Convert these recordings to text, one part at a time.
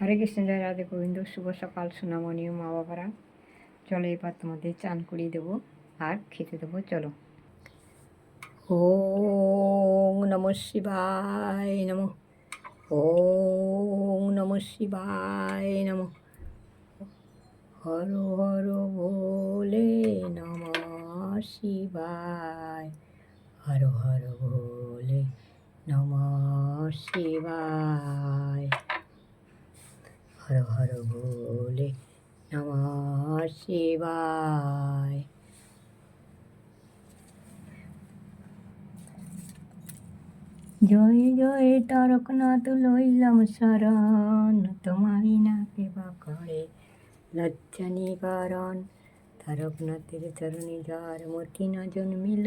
হরে কৃষ্ণ, জয় রাধে গোবিন্দ, শুভ সকাল, সোনামণি ও মা বাবারা। চলো এবার তোমাদের চান করিয়ে দেবো আর খেতে দেবো, চলো। ওম নম শিবায় নম। ওম নম শিবায় নম। হর হর ভোলে নম শিবায়। হর হর ভোলে নম শিবায়। হর হর ভোলে নম শিবায়। জয় জয় তারকনাথ লইলাম শরণ, তোমারই না কেবা করে লজ্জা নিবারণ। তারকনাথের চরণে যার মতি না জন্মিল,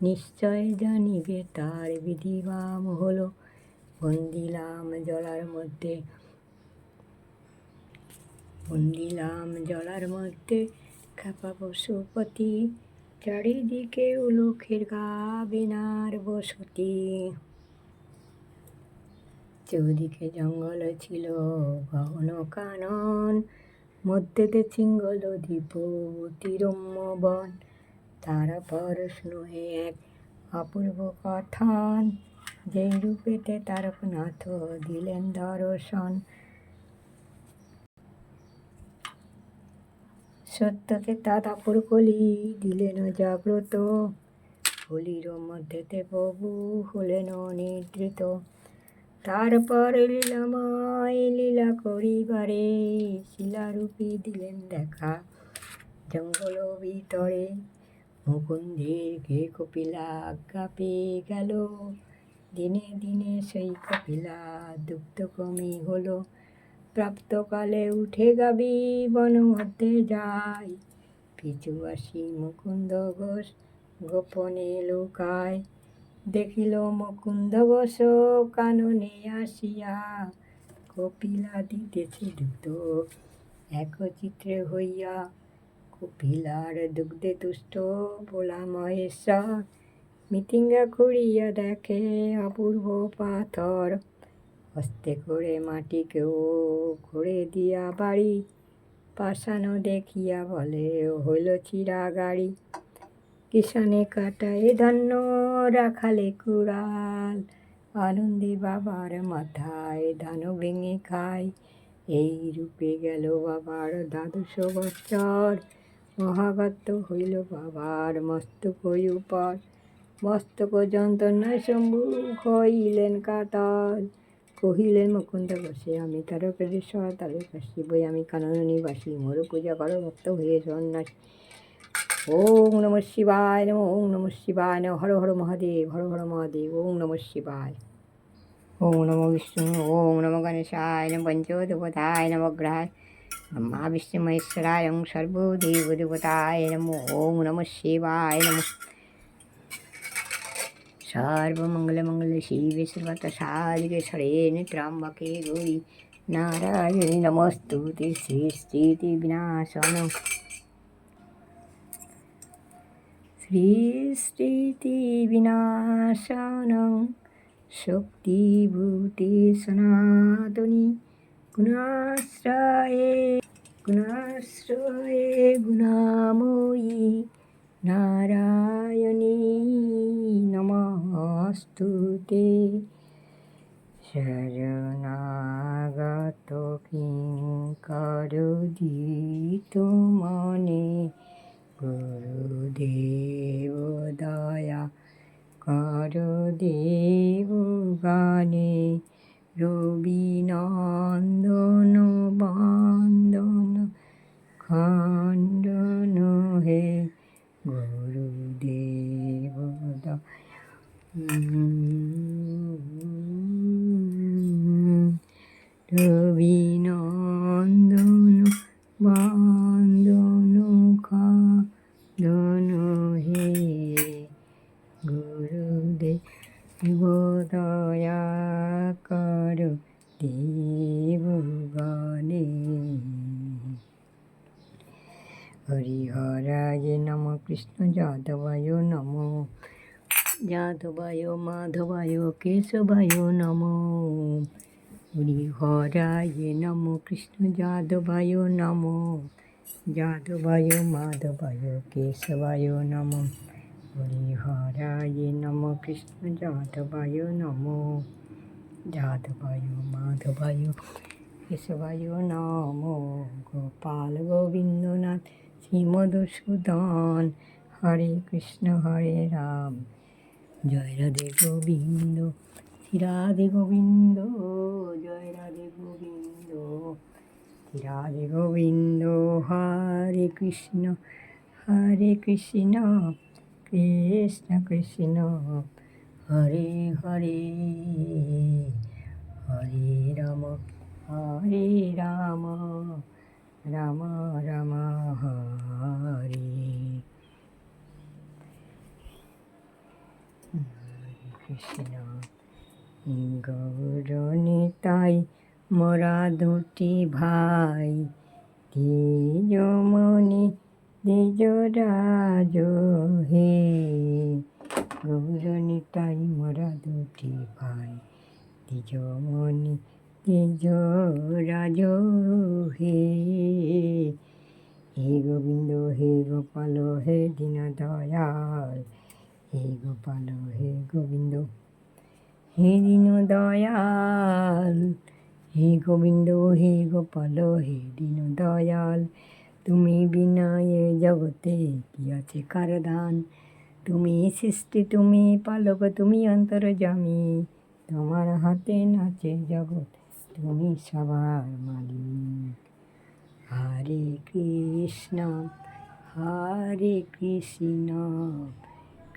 নিশ্চয় জানিবে তার বিধিবাম হলো বন্দিলাম জলার মধ্যে বন্দিলাম জলার মধ্যে খাপা পশুপতি চারিদিকে উলুখের গা বেনার বসতি। চৌদিকে জঙ্গল ছিল গহন কানন, মধ্যেতে চিঙ্গল দ্বীপ তিরম্য বন তারা পর স্নোহে এক অপূর্ব কথন, যেই রূপেতে তারকনাথ দিলেন দর্শন। সত্যতে তাতাপুর কলি দিলেন জাগ্রত। হোলির মধ্যেতে প্রভু হলেন নিদ্রিত তারপর লীলাময় লীলা করিবারে শিলারূপী দিলেন দেখা। জঙ্গল ভিতরে মুকুন্দের কে কপিলা পেয়ে গেল। দিনে দিনে সেই কপিলা দুগ্ধ কমি হলো। প্রাপ্তকালে উঠে গাবি বন মধ্যে যায় পিছু আসি মুকুন্দ ঘোষ গোপনে লুকায়। দেখিল মুকুন্দ বস কাননে আসিয়া, কপিলা দিতেছে দুগ্ধ একচিত্রে হইয়া। কপিলার দুগ্ধে তুষ্ট ভোলা মহেশ্বর, মিটিঙ্গা খুঁড়িয়া দেখে অপূর্ব পাথর। হস্তে করে মাটিকেও করে দিয়া বাড়ি পাশানো দেখিয়া বলে, হইল চিরা গাড়ি কিষানে কাটায় ধান্য, রাখালে কুড়াল। আনন্দে বাবার মাথায় ধান ভেঙে খায়। এই রূপে গেল বাবার দ্বাদশ বছর। মহাগত হইল বাবার মস্তক উপর। মস্তক যন্ত্রণায় শম্ভু হইলেন কাতল কহিলেন, মুকুন্দ বসে, আমি তারকেশ্বর তারকাশি বই, আমি কাননী বাসী মোর পূজা করো, ভক্ত হয়ে সন্ন্যাসী। ওং নম শিবায় নম, ওং নম শিবায় নম, হর হর মহাদেব, হর হর মহাদেব, ওং নম শিবায়। ওং নম বিষ্ণু, ওং নম গণেশায় নম পঞ্চদেবতায় নবগ্রহায় মা বিষ্ণু মহেশ্বরায় সর্বদেব দেবতায় নম, ওং নম শিবায় নম। সর্বমঙ্গলমঙ্গল শিবে সর্বত সাদিকে সরেণ ত্র্যম্বকে গৌরী নারায়ণী নমস্তুতে সৃষ্টিতি বিনাশন। সৃষ্টিতি বিনাশন, শক্তিভূতি সনাতনী, গুণাশ্রয়ে গুণাশ্রয়ে গুণাময়ী নারায়ণী। নমস্তুতে শরণাগত কিঙ্কর দিত মনে। গুরুদেব দয়া কর দেব গানে। রবিনন্দন বন্দন খণ্ডন রবিনন্দন বন্দন খণ্ডন হে গুরুদেব দয়া কর দেব গণে হরিহরায় নম কৃষ্ণ যাদবায় যাদবায় মাধবায় কেশবায় নম হরিহরায় নম কৃষ্ণ যাদবায় নম যাদবায় মাধবায় কেশবায় নম হরিহরায় নম কৃষ্ণ যাদবায় নম যাদবায় মাধবায় কেশবায় নম গোপাল গোবিন্দনাথ শ্রীমধুসূদন হরে কৃষ্ণ হরে রাম জয় রাধে গোবিন্দ রাধে গোবিন্দ, জয় রাধে গোবিন্দ রাধে গোবিন্দ, হরে কৃষ্ণ হরে কৃষ্ণ কৃষ্ণ কৃষ্ণ, হরে হরে হরে রাম হরে রাম রাম রাম। কৃষ্ণ। গৌরণিতাই মোরা দুটি ভাই, তেজমণি তেজ রাজ হে। গৌরণিতাই মোরা দুটি ভাই, তেজমণি তেজ রাজ হে। হে গোবিন্দ, হে গোপাল, হে দীন দয়াল হে গোপাল, হে গোবিন্দ, হে দীন দয়াল হে গোবিন্দ, হে গোপাল, হে দীন দয়াল তুমি বিনা এ জগতে কি আছে কার দান তুমি সৃষ্টি, তুমি পালক, তুমি অন্তর্জামী তোমার হাতে নাচে জগৎ, তুমি সবার মালিক। হরে কৃষ্ণ হরে কৃষ্ণ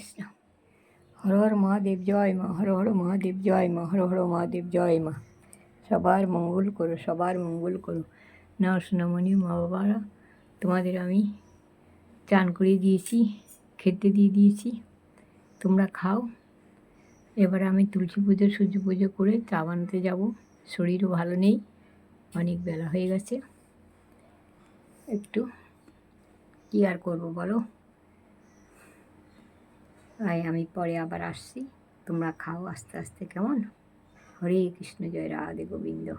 কৃষ্ণ হর হর মহাদেব জয় মা হর হর মহাদেব জয় মা হর হর মহাদেব জয় মা সবার মঙ্গল করো, সবার মঙ্গল করো। না সোনামণি, মা বাবারা, তোমাদের আমি চান করে দিয়েছি, খেতে দিয়ে দিয়েছি। তোমরা খাও। এবার আমি তুলসী পুজো, সূর্য পুজো করে চা বানাতে যাব। শরীরও ভালো নেই, অনেক বেলা হয়ে গেছে। একটু কী আর করব বলো? তাই আমি পরে আবার আসছি। তোমরা খাও আস্তে আস্তে, কেমন? হরে কৃষ্ণ, জয় রাধে গোবিন্দ।